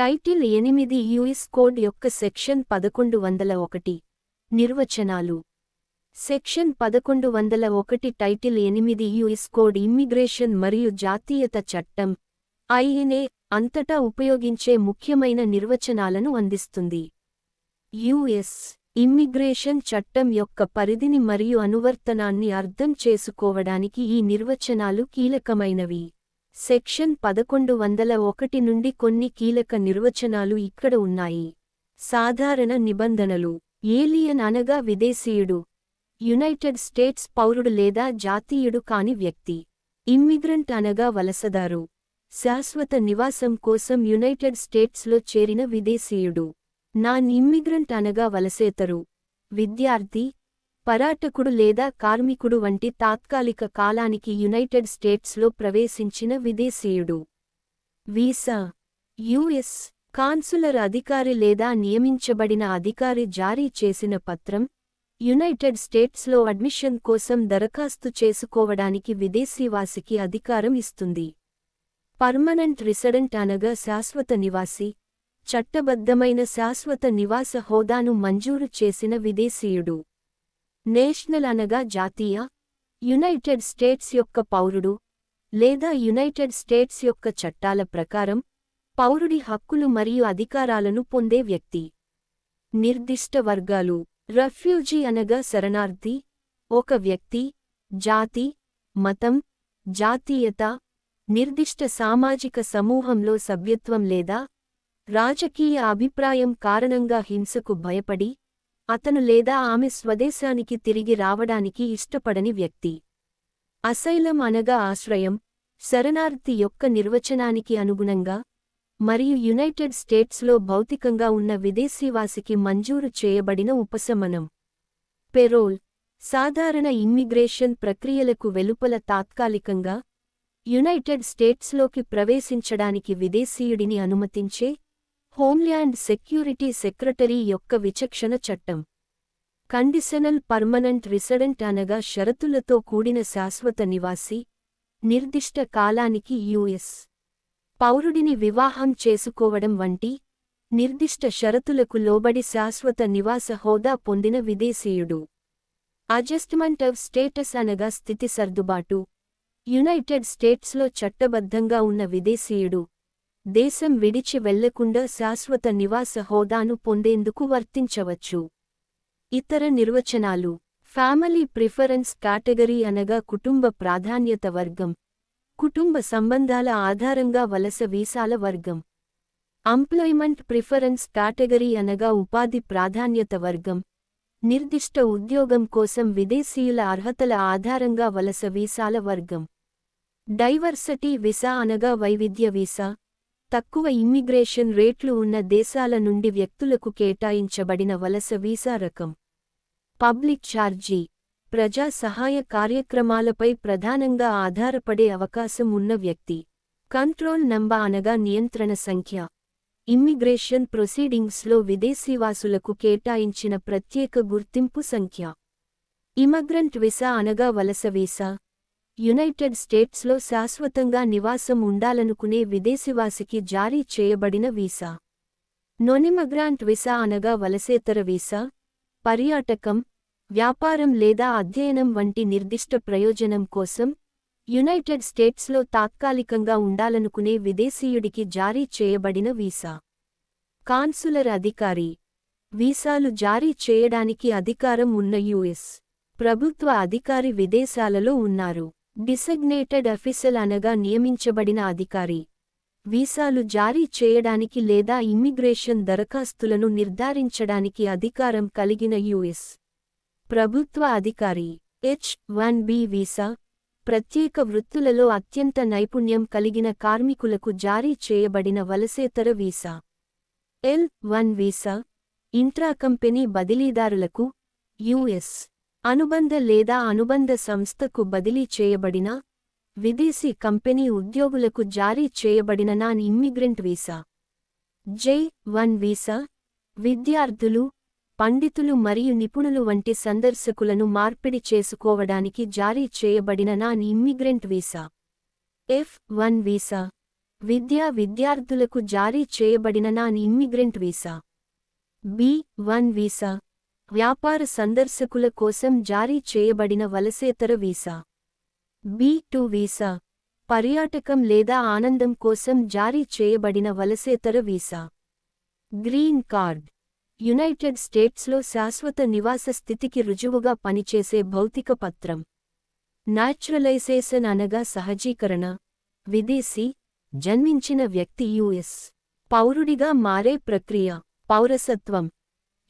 Title ఎనిమిది US code యొక్క section పదకొండు వందల ఒకటి. నిర్వచనాలు. సెక్షన్ పదకొండు వందల ఒకటి టైటిల్ ఎనిమిది యుఎస్ కోడ్ ఇమ్మిగ్రేషన్ మరియు జాతీయత చట్టం. ఐఎన్ఏ అంతటా ఉపయోగించే ముఖ్యమైన నిర్వచనాలను అందిస్తుంది. యుఎస్ ఇమ్మిగ్రేషన్ చట్టం యొక్క పరిధిని మరియు అనువర్తనాన్ని అర్థం చేసుకోవడానికి ఈ నిర్వచనాలు కీలకమైనవి. సెక్షన్ పదకొండు వందల ఒకటి నుండి కొన్ని కీలక నిర్వచనాలు ఇక్కడ ఉన్నాయి. సాధారణ నిబంధనలు. ఏలియన్ అనగా విదేశీయుడు యునైటెడ్ స్టేట్స్ పౌరుడు లేదా జాతీయుడు కాని వ్యక్తి. ఇమ్మిగ్రంట్ అనగా వలసదారు. శాశ్వత నివాసం కోసం యునైటెడ్ స్టేట్స్లో చేరిన విదేశీయుడు. నాన్ ఇమ్మిగ్రంట్ అనగా వలసేతరు. విద్యార్థి పరాటకుడు లేదా కార్మికుడు వంటి తాత్కాలిక కాలానికి యునైటెడ్ స్టేట్స్లో ప్రవేశించిన విదేశీయుడు. వీసా యుఎస్ కాన్సులర్ అధికారి లేదా నియమించబడిన అధికారి జారీ చేసిన పత్రం యునైటెడ్ స్టేట్స్లో అడ్మిషన్ కోసం దరఖాస్తు చేసుకోవడానికి విదేశీవాసికి అధికారం ఇస్తుంది. పర్మనెంట్ రిసడెంట్ అనగా శాశ్వత నివాసి చట్టబద్ధమైన శాశ్వత నివాస హోదాను మంజూరు చేసిన విదేశీయుడు. నేషనల్ అనగా జాతీయ యునైటెడ్ స్టేట్స్ యొక్క పౌరుడు లేదా యునైటెడ్ స్టేట్స్ యొక్క చట్టాల ప్రకారం పౌరుడి హక్కులు మరియు అధికారాలను పొందే వ్యక్తి. నిర్దిష్ట వర్గాలు రఫ్యూజీ అనగా శరణార్థి ఒక వ్యక్తి జాతి మతం జాతీయత నిర్దిష్ట సామాజిక సమూహంలో సభ్యత్వం లేదా రాజకీయ అభిప్రాయం కారణంగా హింసకు భయపడి అతను లేదా ఆమె స్వదేశానికి తిరిగి రావడానికి ఇష్టపడని వ్యక్తి. అసైలం అనగా ఆశ్రయం శరణార్థి యొక్క నిర్వచనానికి అనుగుణంగా మరియు యునైటెడ్ స్టేట్స్లో భౌతికంగా ఉన్న విదేశీవాసికి మంజూరు చేయబడిన ఉపశమనం. పెరోల్ సాధారణ ఇమ్మిగ్రేషన్ ప్రక్రియలకు వెలుపల తాత్కాలికంగా యునైటెడ్ స్టేట్స్లోకి ప్రవేశించడానికి విదేశీయుడిని అనుమతించే హోమ్ల్యాండ్ సెక్యూరిటీ సెక్రటరీ యొక్క విచక్షణ చట్టం. కండిషనల్ పర్మనెంట్ రిసడెంట్ అనగా షరతులతో కూడిన శాశ్వత నివాసి నిర్దిష్ట కాలానికి యుఎస్. పౌరుడిని వివాహం చేసుకోవడం వంటి నిర్దిష్ట షరతులకు లోబడి శాశ్వత నివాస హోదా పొందిన విదేశీయుడు. అడ్జస్ట్మెంట్ ఆఫ్ స్టేటస్ అనగా స్థితి సర్దుబాటు. యునైటెడ్ స్టేట్స్లో చట్టబద్ధంగా ఉన్న విదేశీయుడు. దేశం విడిచి వెళ్ళకుండా శాశ్వత నివాస హోదాను పొందేందుకు వర్తించవచ్చు. ఇతర నిర్వచనాలు ఫ్యామిలీ ప్రిఫరెన్స్ కేటగిరీ అనగా కుటుంబ ప్రాధాన్యత వర్గం కుటుంబ సంబంధాల ఆధారంగా వలస వీసాల వర్గం. ఎంప్లాయ్మెంట్ ప్రిఫరెన్స్ కేటగిరీ అనగా ఉపాధి ప్రాధాన్యత వర్గం నిర్దిష్ట ఉద్యోగం కోసం విదేశీయుల అర్హతల ఆధారంగా వలస వీసాల వర్గం. డైవర్సిటీ వీసా అనగా వైవిధ్య వీసా తక్కువ ఇమ్మిగ్రేషన్ రేట్లు ఉన్న దేశాల నుండి వ్యక్తులకు కేటాయించబడిన వలస వీసా రకం. Public charge. ప్రజా సహాయ కార్యక్రమాలపై ప్రధానంగా ఆధారపడే అవకాశం ఉన్న వ్యక్తి. కంట్రోల్ నంబ అనగా నియంత్రణ సంఖ్య. ఇమ్మిగ్రేషన్ ప్రొసీడింగ్స్లో విదేశీవాసులకు కేటాయించిన ప్రత్యేక గుర్తింపు సంఖ్య. ఇమగ్రంట్ వీసా అనగా వలస వీసా. యునైటెడ్ స్టేట్స్లో శాశ్వతంగా నివాసం ఉండాలనుకునే విదేశీవాసికి జారీ చేయబడిన వీసా. నొనిమగ్రాంట్ వీసా అనగా వలసేతర వీసా పర్యాటకం వ్యాపారం లేదా అధ్యయనం వంటి నిర్దిష్ట ప్రయోజనం కోసం యునైటెడ్ స్టేట్స్లో తాత్కాలికంగా ఉండాలనుకునే విదేశీయుడికి జారీ చేయబడిన వీసా. కాన్సులర్ అధికారి వీసాలు జారీ చేయడానికి అధికారం ఉన్న యుఎస్ ప్రభుత్వ అధికారి విదేశాలలో ఉన్నారు. డిసగ్నేటెడ్ అఫీసల్ అనగా నియమించబడిన అధికారి. వీసాలు జారీ చేయడానికి లేదా ఇమ్మిగ్రేషన్ దరఖాస్తులను నిర్ధారించడానికి అధికారం కలిగిన యుఎస్ ప్రభుత్వ అధికారి. హెచ్ వన్ బి వీసా ప్రత్యేక వృత్తులలో అత్యంత నైపుణ్యం కలిగిన కార్మికులకు జారీ చేయబడిన వలసేతర visa. L one visa intra company బదిలీదారులకు US అనుబంధ లేదా అనుబంధ సంస్థకు బదిలీ చేయబడిన విదేశీ కంపెనీ ఉద్యోగులకు జారీ చేయబడిన non immigrant visa. J one visa విద్యార్థులు పండితులు మరియు నిపుణులు వంటి సందర్శకులను మార్పిడి చేసుకోవడానికి జారీ చేయబడిన non immigrant visa. F one visa విద్యా విద్యార్థులకు జారీ చేయబడిన non immigrant visa. B one visa వ్యాపార సందర్శకుల కోసం జారీ చేయబడిన వలసేతర వీసా. B two visa. పర్యాటకం లేదా ఆనందం కోసం జారీ చేయబడిన వలసేతర వీసా. Green card. యునైటెడ్ స్టేట్స్లో శాశ్వత నివాస స్థితికి రుజువుగా పనిచేసే భౌతిక పత్రం. నాచురలైజేషన్ అనగా సహజీకరణ. విదేశీ. జన్మించిన వ్యక్తి యుఎస్. పౌరుడిగా మారే ప్రక్రియ. పౌరసత్వం.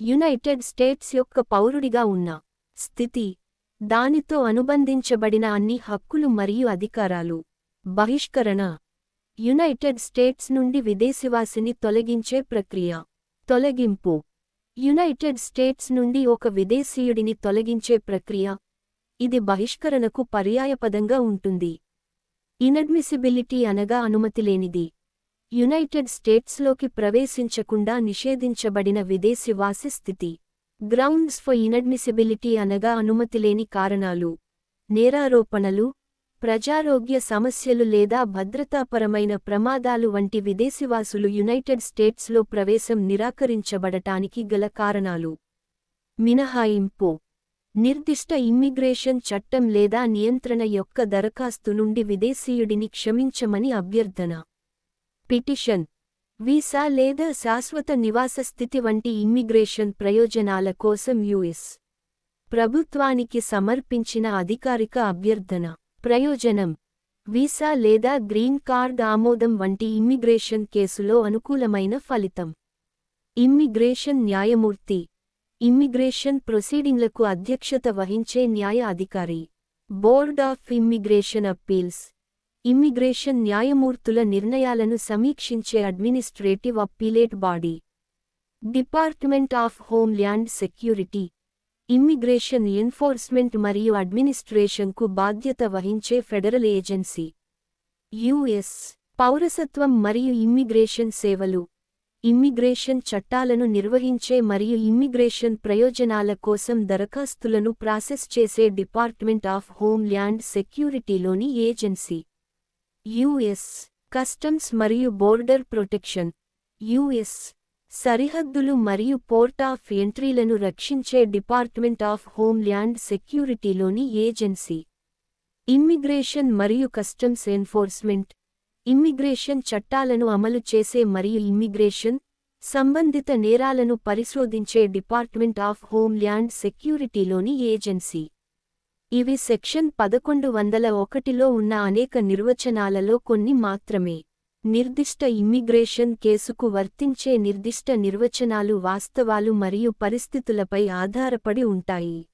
యునైటెడ్ స్టేట్స్ యొక్క పౌరుడిగా ఉన్న స్థితి దానితో అనుబంధించబడిన అన్ని హక్కులు మరియు అధికారాలు. బహిష్కరణ. యునైటెడ్ స్టేట్స్ నుండి విదేశీవాసిని తొలగించే ప్రక్రియ. తొలగింపు. యునైటెడ్ స్టేట్స్ నుండి ఒక విదేశీయుడిని తొలగించే ప్రక్రియ. ఇది బహిష్కరణకు పర్యాయపదంగా ఉంటుంది. ఇనడ్మిసిబిలిటీ అనగా అనుమతి లేనిది. యునైటెడ్ స్టేట్స్లోకి ప్రవేశించకుండా నిషేధించబడిన విదేశీవాసి స్థితి. గ్రౌండ్స్ ఫర్ ఇనడ్మిసిబిలిటీ అనగా అనుమతిలేని కారణాలు. నేరారోపణలు ప్రజారోగ్య సమస్యలు లేదా భద్రతాపరమైన ప్రమాదాలు వంటి విదేశీవాసులు యునైటెడ్ స్టేట్స్లో ప్రవేశం నిరాకరించబడటానికి గల కారణాలు. మినహాయింపు. నిర్దిష్ట ఇమ్మిగ్రేషన్ చట్టం లేదా నియంత్రణ యొక్క దరఖాస్తు నుండి విదేశీయుడిని క్షమించమని అభ్యర్థన. పిటిషన్ వీసా లేదా శాశ్వత నివాస స్థితి వంటి ఇమ్మిగ్రేషన్ ప్రయోజనాల కోసం యుఎస్ ప్రభుత్వానికి సమర్పించిన అధికారిక అభ్యర్థన ప్రయోజనం వీసా లేదా గ్రీన్ కార్డ్ ఆమోదం వంటి ఇమ్మిగ్రేషన్ కేసులో అనుకూలమైన ఫలితం. ఇమ్మిగ్రేషన్ న్యాయమూర్తి ఇమ్మిగ్రేషన్ ప్రొసీడింగ్లకు అధ్యక్షత వహించే న్యాయ అధికారి board of immigration appeals immigration న్యాయమూర్తుల నిర్ణయాలను సమీక్షించే administrative appellate body. Department of homeland security. Immigration enforcement మరియు అడ్మినిస్ట్రేషన్కు బాధ్యత వహించే ఫెడరల్ ఏజెన్సీ. యుఎస్. పౌరసత్వం మరియు ఇమ్మిగ్రేషన్ సేవలు. ఇమ్మిగ్రేషన్ చట్టాలను నిర్వహించే మరియు ఇమ్మిగ్రేషన్ ప్రయోజనాల కోసం దరఖాస్తులను ప్రాసెస్ చేసే డిపార్ట్మెంట్ ఆఫ్ హోమ్ల్యాండ్ సెక్యూరిటీలోని ఏజెన్సీ. యుఎస్ కస్టమ్స్ మరియు బోర్డర్ ప్రొటెక్షన్. యుఎస్ సరిహద్దులు మరియు పోర్ట్ ఆఫ్ ఎంట్రీలను రక్షించే డిపార్ట్మెంట్ ఆఫ్ హోమ్ల్యాండ్ సెక్యూరిటీలోని ఏజెన్సీ. ఇమ్మిగ్రేషన్ మరియు కస్టమ్స్ ఎన్ఫోర్స్మెంట్. ఇమ్మిగ్రేషన్ చట్టాలను అమలు చేసే మరియు ఇమ్మిగ్రేషన్ సంబంధిత నేరాలను పరిశోధించే డిపార్ట్మెంట్ ఆఫ్ హోమ్ల్యాండ్ సెక్యూరిటీలోని ఏజెన్సీ. ఇవి సెక్షన్ పదకొండు వందల ఒకటిలో ఉన్న అనేక నిర్వచనాలలో కొన్ని మాత్రమే. నిర్దిష్ట ఇమ్మిగ్రేషన్ కేసుకు వర్తించే నిర్దిష్ట నిర్వచనాలు వాస్తవాలు మరియు పరిస్థితులపై ఆధారపడి ఉంటాయి.